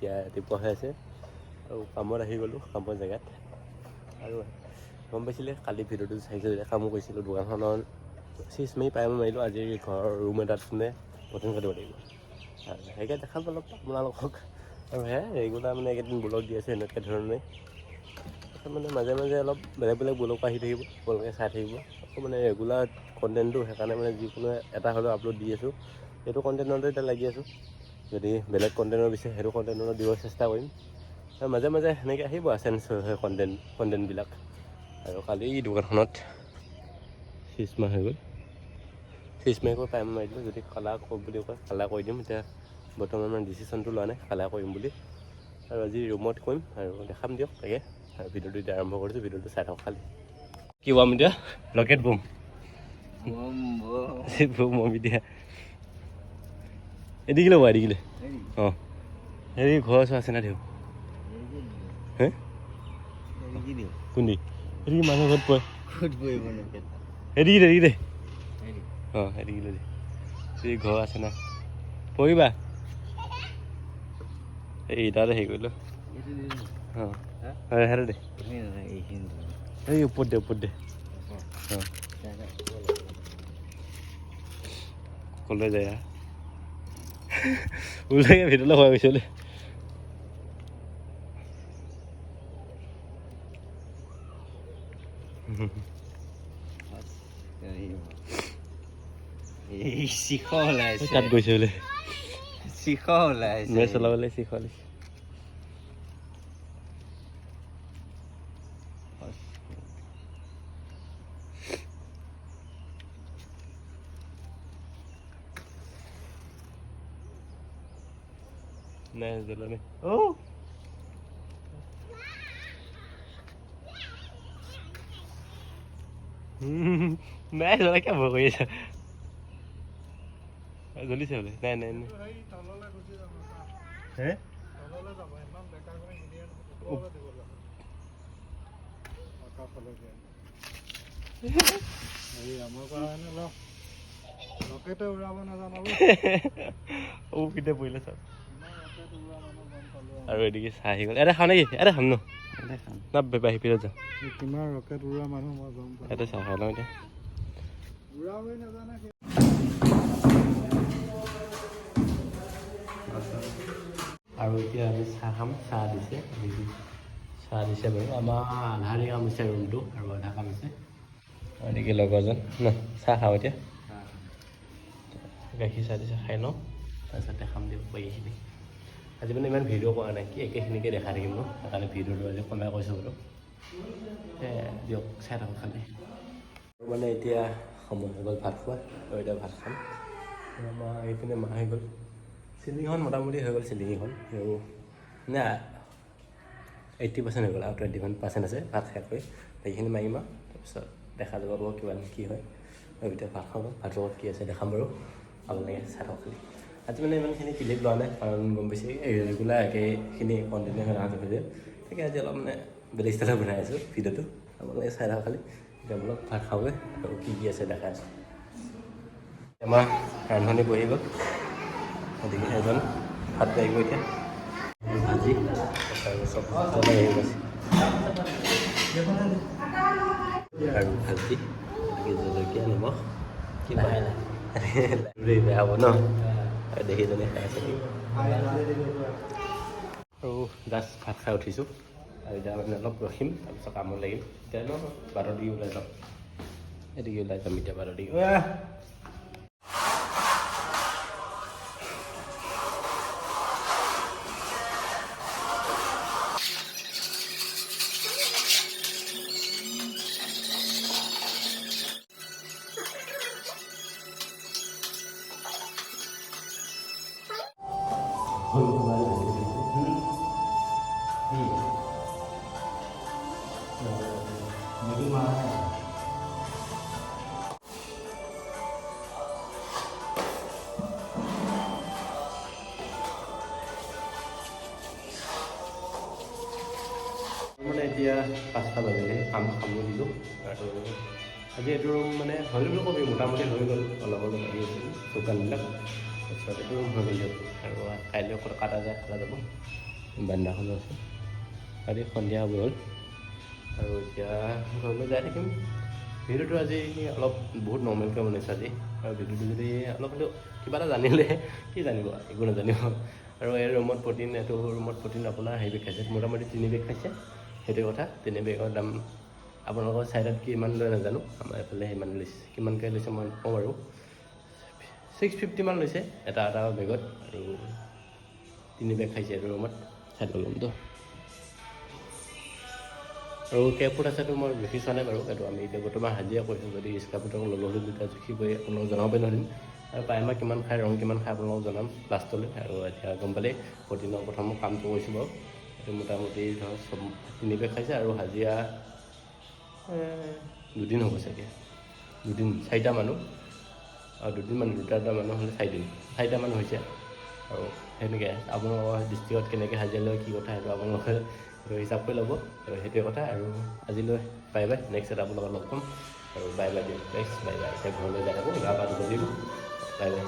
এতিয়া ৰাতিপুৱা হৈ আছে। আৰু কামত আহি গ'লোঁ, কামৰ জেগাত। আৰু গম পাইছিলে, কালি ভিডিঅ'টো চাইছিলোঁ যে কামো কৰিছিলোঁ। দোকানখনৰ চিজ মাৰি পাই মাৰিলোঁ। আজি ঘৰৰ ৰুম এটাত মানে প্ৰথম কাটিব লাগিব। সেইকে দেখাম অলপ আপোনালোকক। আৰু সেয়াই ৰেগুলাৰ মানে এইকেইদিন ব্লগ দি আছে এনেকৈ ধৰণে। মানে মাজে মাজে অলপ বেলেগ বেলেগ ব্লগ আহি থাকিব, আপোনালোকে চাই থাকিব। আকৌ মানে ৰেগুলাৰ কণ্টেণ্টটো সেইকাৰণে মানে যিকোনো এটা হ'লেও আপলোড দি আছোঁ। সেইটো কণ্টেণ্টতে এতিয়া লাগি আছোঁ। যদি বেলেগ কণ্টেণ্টৰ বিচাৰে সেইটো কণ্টেণ্টত দিব চেষ্টা কৰিম। আৰু মাজে মাজে সেনেকৈ আহিব চেঞ্জ হৈ কণ্টেণ্ট কণ্টেণ্টবিলাক আৰু কালি দোকানখনত চিজ মাৰ হৈ গ'ল। মাৰি কৰি পাই মাৰি দিলোঁ যদি কালাৰ কৰোঁ বুলি কয় কালাৰ কৰি দিম। এতিয়া বৰ্তমান মানে ডিচিশ্যনটো লোৱা নাই কালাৰ কৰিম বুলি। আৰু আজি ৰুমত কৰিম আৰু দেখাম দিয়ক তাকে। আৰু ভিডিঅ'টো এতিয়া আৰম্ভ কৰিছোঁ ভিডিঅ'টো চাই থাকক খালি। কি পাম এতিয়া? বুম বুম বম এতিয়া। এদিকিলে বাৰু এদিকিলে অঁ হেৰি ঘৰৰ ওচৰ আছে না দেউ হে কোনদি এদিকি মানুহ ঘৰত পৰে এদিকি দে এদিকি দে অঁ এদিকিলে দে এই ঘৰ আছে না পৰিবা এই তাতে হেৰি কৰিলোঁ অঁ হয় হেৰে দে এই ওপৰত দে ওপৰত দে অঁ কলৈ যায় উল্টাকে ভিতৰলৈ সোমাই গৈছে বুলি চিখ ওলাইছে তাত গৈছে বোলে চিখ ওলাইছে মেচ ওলাবলৈ চিখ ওলাইছে শিকোৱালি নাই জ্বলা নাই অ' উম, নাই জ্বলা কিয় ভয় কৰি আছা জ্বলিছে বোলে নাই নাই নাই হে ৰকেটে উৰাব নাজানো ও কেতিয়া পৰিলে চাওক আৰু এদিকে চাহ আহি গ'ল। এটা খাওঁ নেকি? এটা খাম ন? না পিছত যাওঁ। কিমান ৰকেট উৰা মানুহ মই গম পাওঁ। চাহ খাই লওঁ এতিয়া। আৰু এতিয়া আমি চাহ খাম। চাহ দিছে। চাহ দিছে বাৰু। আমাৰ আধা কাম হৈছে ৰুমটো আৰু আধা কাম আছে এনেকৈ লগৰজন ন চাহ খাওঁ এতিয়া। গাখীৰ চাহ দিছে খাই লওঁ। তাৰপিছত দেখাম দিয়ক। বাকীখিনি। আজি মানে ইমান ভিডিঅ' কৰা নাই। কি একেখিনিকে দেখাই থাকিম ন? সেইকাৰণে ভিডিঅ'টো আজি কমাই কৈছোঁ বাৰু দিয়ক চাই থাকক খালি। মানে এতিয়া সময় হৈ গ'ল ভাত খোৱা আৰু এতিয়া ভাত খাম। আমাৰ এইপিনে মাহ হৈ গ'ল। চিলিংখন মোটামুটি হৈ গ'ল চিলিংখন আৰু মানে এইট্টি পাৰ্চেণ্ট হৈ গ'ল আৰু টুৱেণ্টি ওৱান পাৰ্চেণ্ট আছে। ভাত শেষ কৰি সেইখিনি মাৰিম আৰু তাৰপিছত দেখা যাব কিমান কি হয়। আৰু এতিয়া ভাত খাওঁ ভাতৰ লগত কি আছে দেখাম বাৰু। আপোনালোকে চাই থাকক খালি। আজি মানে ইমানখিনি ক্লিপ লোৱা নাই কাৰণ গম পাইছে এই ৰেগুলাৰ একেখিনি কণ্টিনিউ হৈ থকা ভিডিঅ' তাকে আজি অলপ মানে বেলেগ ষ্টাইলত বনাই আছোঁ ভিডিঅ'টো আপোনালোকে চাই থাকক খালি এতিয়া অলপ ভাত খাওঁগৈ আৰু কি কি আছে দেখাই আছোঁ আমাৰ ৰান্ধনি বহি গ'ল গতিকে এজন ভাত লাগিব এতিয়া ভাজি চব আহিব আছে আৰু ভাজি জলকীয়া নিমখ কি লাহে বেয়া হ'ব ন দেখিজনে খাই আছে আৰু জাষ্ট ভাত খাই উঠিছোঁ। আৰু এতিয়া মানে অলপ ৰখিম তাৰপিছত কামত লাগিম এতিয়া ন বাটৰ দি ওলাই যাম এদিকে ওলাই যাম এতিয়া দি মানে এতিয়া পাঁচটা বাজিলে কাম সামৰি দিলোঁ। আৰু আজি এইটো মানে হ'ল বুলি ক'বি, মোটামুটি হৈ গ'ল অলপ অলপ লাগি আছিল দোকানবিলাক। তাৰপিছত এইটো হৈ গ'ল দিয়ক আৰু কাইলৈ অকল কাটা যায় কাটা যাব বান্দাখনো আছে কালি সন্ধিয়া হ'ব হ'ল আৰু এতিয়া ঘৰলৈ যাই থাকিম ভিডিঅ'টো আজি অলপ বহুত নৰ্মেলকৈ বনাইছোঁ আজি আৰু ভিডিঅ'টো যদি অলপ হ'লেও কিবা এটা জানিলে কি জানিব একো নাজানিব আৰু এই ৰুমত প্ৰটিন এইটো ৰুমত প্ৰটিন আপোনাৰ হেৰি বেগ খাইছে মোটামুটি তিনি বেগ খাইছে সেইটোৱে কথা তিনি বেগৰ দাম আপোনালোকৰ ছাইডত কিমান লয় নাজানো আমাৰ এইফালে সিমান লৈছে কিমানকৈ লৈছে মই নকওঁ বাৰু ছিক্স ফিফটিমান লৈছে। এটা এটা বেগত আৰু তিনি বেগ খাইছে এইটো ৰুমত। চাইড ল'মতো আৰু কেবফুট আছেতো মই জুখি চোৱা নাই বাৰু? এইটো আমি এতিয়া বৰ্তমান হাজিৰা কৰিছোঁ। যদি স্কাৰ্পটোক ল'লোঁ হ'লে দুটা জুখি কৰি আপোনালোকক জনাব পাৰিম আৰু প্ৰায়মাৰ কিমান খাই ৰং কিমান খাই আপোনালোকক জনাম লাষ্টলৈ। আৰু এতিয়া গম পালেই প্ৰতিদিনৰ প্ৰথম কামটো কৰিছোঁ বাৰু। এইটো মোটামুটি ধৰক চব তিনি বেগ খাইছে আৰু হাজিৰা দুদিন হ'ব চাগে। দুদিন চাৰিটা মানুহ আৰু দুদিন মানে দুটা মানুহ হ'লে চাৰিদিন চাৰিটা মানুহ হৈছে। আৰু সেনেকৈ আপোনালোকৰ ডিষ্ট্ৰিক্টত কেনেকৈ হাজিৰা লয় কি কথা সেইটো আপোনালোকে হিচাপ কৰি ল'ব। আৰু সেইটোৱে কথা। আৰু আজিলৈ বাই বাই। নেক্সট এটা আপোনালোকক লগ পাম। আৰু বাই বাই দিম নেক্সট বাই বাই। এতিয়া ঘৰলৈ যাই থাকোঁ। গা পা ধুব লাগিব। Bye bye.